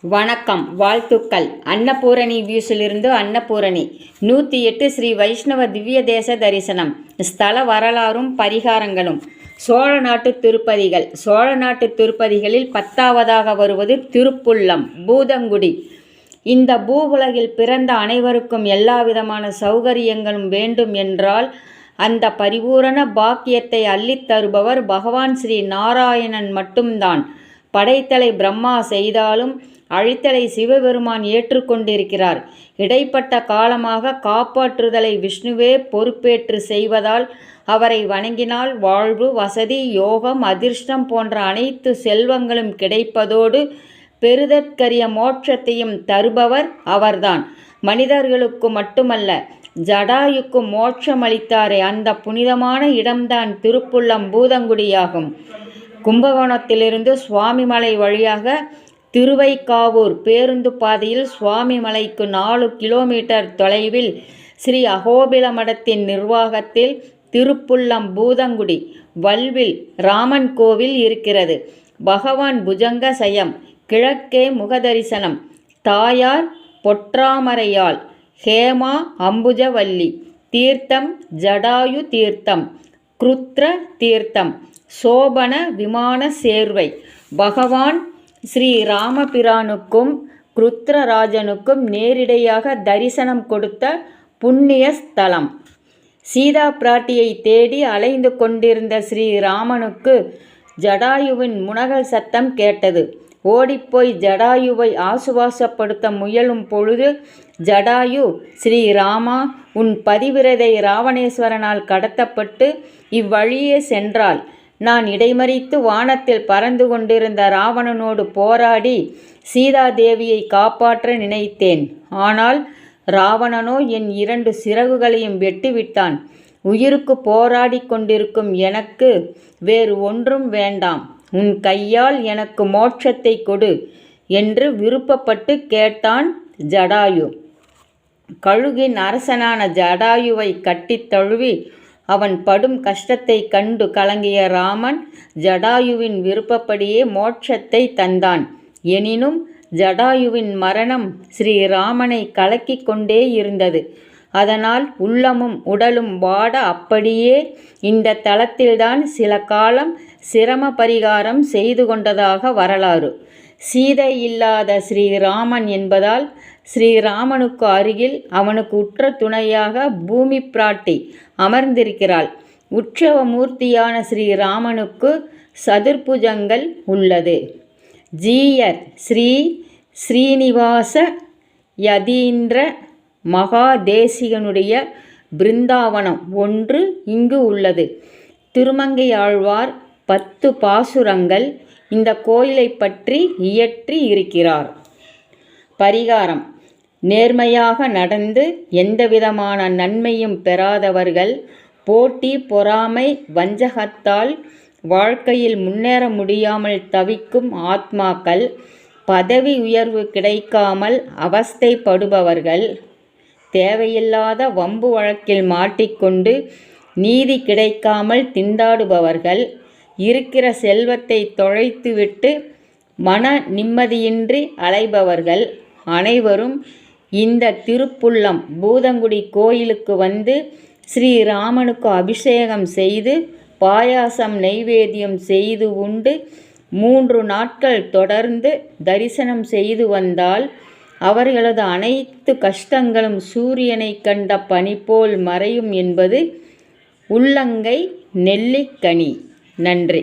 வணக்கம் வாழ்த்துக்கள். அன்னபூரணி வியூஸிலிருந்து அன்னபூரணி. நூற்றி எட்டு ஸ்ரீ வைஷ்ணவ திவ்ய தேச தரிசனம். ஸ்தல வரலாறும் பரிகாரங்களும். சோழ நாட்டு திருப்பதிகள். சோழ நாட்டு திருப்பதிகளில் பத்தாவதாக வருவது திருப்புள்ளம் பூதங்குடி. இந்த பூவுலகில் பிறந்த அனைவருக்கும் எல்லா விதமான சௌகரியங்களும் வேண்டும் என்றால் அந்த பரிபூரண பாக்கியத்தை அள்ளித் தருபவர் பகவான் ஸ்ரீ நாராயணன் மட்டும்தான். படைத்தலை பிரம்மா செய்தாலும் அழித்தலை சிவபெருமான் ஏற்றுக்கொண்டிருக்கிறார். இடைப்பட்ட காலமாக காப்பாற்றுதலை விஷ்ணுவே பொறுப்பேற்று செய்வதால் அவரை வணங்கினால் வாழ்வு வசதி யோகம் அதிர்ஷ்டம் போன்ற அனைத்து செல்வங்களும் கிடைப்பதோடு பெருதற்கரிய மோட்சத்தையும் தருபவர் அவர்தான். மனிதர்களுக்கு மட்டுமல்ல ஜடாயுக்கு மோட்சம் அளித்தாரே அந்த புனிதமான இடம்தான் திருப்புள்ளம் பூதங்குடியாகும் கும்பகோணத்திலிருந்து சுவாமிமலை வழியாக திருவைக்காவூர் பேருந்து பாதையில் சுவாமிமலைக்கு நாலு கிலோமீட்டர் தொலைவில் ஸ்ரீ அகோபில மடத்தின் நிர்வாகத்தில் திருப்புள்ளம் பூதங்குடி வல்வில் ராமன் கோவில் இருக்கிறது. பகவான் புஜங்க சயம் கிழக்கே முகதரிசனம் தாயார் பொற்றாமரையாள் ஹேமா அம்புஜவல்லி தீர்த்தம் ஜடாயு தீர்த்தம் குருத்ர தீர்த்தம் சோபன விமான சேர்வை. பகவான் ஸ்ரீ ராமபிரானுக்கும் ருத்ரராஜனுக்கும் நேரிடையாக தரிசனம் கொடுத்த புண்ணிய ஸ்தலம். சீதா பிராட்டியை தேடி அலைந்து கொண்டிருந்த ஸ்ரீ ராமனுக்கு ஜடாயுவின் முனகல் சத்தம் கேட்டது. ஓடிப்போய் ஜடாயுவை ஆசுவாசப்படுத்த முயலும் பொழுது ஜடாயு ஸ்ரீராமா உன் பதிவிரதை ராவணேஸ்வரனால் கடத்தப்பட்டு இவ்வழியே சென்றாள். நான் இடைமறித்து வானத்தில் பறந்து கொண்டிருந்த ராவணனோடு போராடி சீதாதேவியை காப்பாற்ற நினைத்தேன். ஆனால் ராவணனோ என் இரண்டு சிறகுகளையும் வெட்டிவிட்டான். உயிருக்கு போராடி கொண்டிருக்கும் எனக்கு வேறு ஒன்றும் வேண்டாம். உன் கையால் எனக்கு மோட்சத்தை கொடு என்று விருப்பப்பட்டு கேட்டான் ஜடாயு. கழுகின் அரசனான ஜடாயுவை கட்டித் தழுவி அவன் படும் கஷ்டத்தை கண்டு கலங்கிய ராமன் ஜடாயுவின் விருப்பப்படியே மோட்சத்தை தந்தான். எனினும் ஜடாயுவின் மரணம் ஸ்ரீராமனை கலக்கிக் கொண்டே இருந்தது. அதனால் உள்ளமும் உடலும் வாட அப்படியே இந்த தளத்தில்தான் சில காலம் சிரம பரிகாரம் செய்து கொண்டதாக வரலாறு. சீதை இல்லாத ஸ்ரீராமன் என்பதால் ஸ்ரீராமனுக்கு அருகில் அவனுக்கு உற்ற துணையாக பூமி பிராட்டி அமர்ந்திருக்கிறாள். உற்சவ மூர்த்தியான ஸ்ரீராமனுக்கு சதுர்புஜங்கள் உள்ளது. ஜீயர் ஸ்ரீ ஸ்ரீனிவாச யதீந்திர மகாதேசிகனுடைய பிருந்தாவனம் ஒன்று இங்கு உள்ளது. திருமங்கை ஆழ்வார் பத்து பாசுரங்கள் இந்த கோயிலை பற்றி இயற்றி இருக்கிறார். பரிகாரம். நேர்மையாக நடந்து எந்தவிதமான நன்மையும் பெறாதவர்கள் போட்டி பொறாமை வஞ்சகத்தால் வாழ்க்கையில் முன்னேற முடியாமல் தவிக்கும் ஆத்மாக்கள் பதவி உயர்வு கிடைக்காமல் அவஸ்தைப்படுபவர்கள் தேவையில்லாத வம்பு வழக்கில் மாட்டிக்கொண்டு நீதி கிடைக்காமல் திண்டாடுபவர்கள் இருக்கிற செல்வத்தை தொலைத்துவிட்டு மன நிம்மதியின்றி அலைபவர்கள் அனைவரும் இந்த திருப்புள்ளம் பூதங்குடி கோயிலுக்கு வந்து ஸ்ரீராமனுக்கு அபிஷேகம் செய்து பாயாசம் நெய்வேத்தியம் செய்து உண்டு. மூன்று நாட்கள் தொடர்ந்து தரிசனம் செய்து வந்தால் அவர்களது அனைத்து கஷ்டங்களும் சூரியனை கண்ட பனி போல் மறையும் என்பது உள்ளங்கை நெல்லிக்கனி. நன்றி.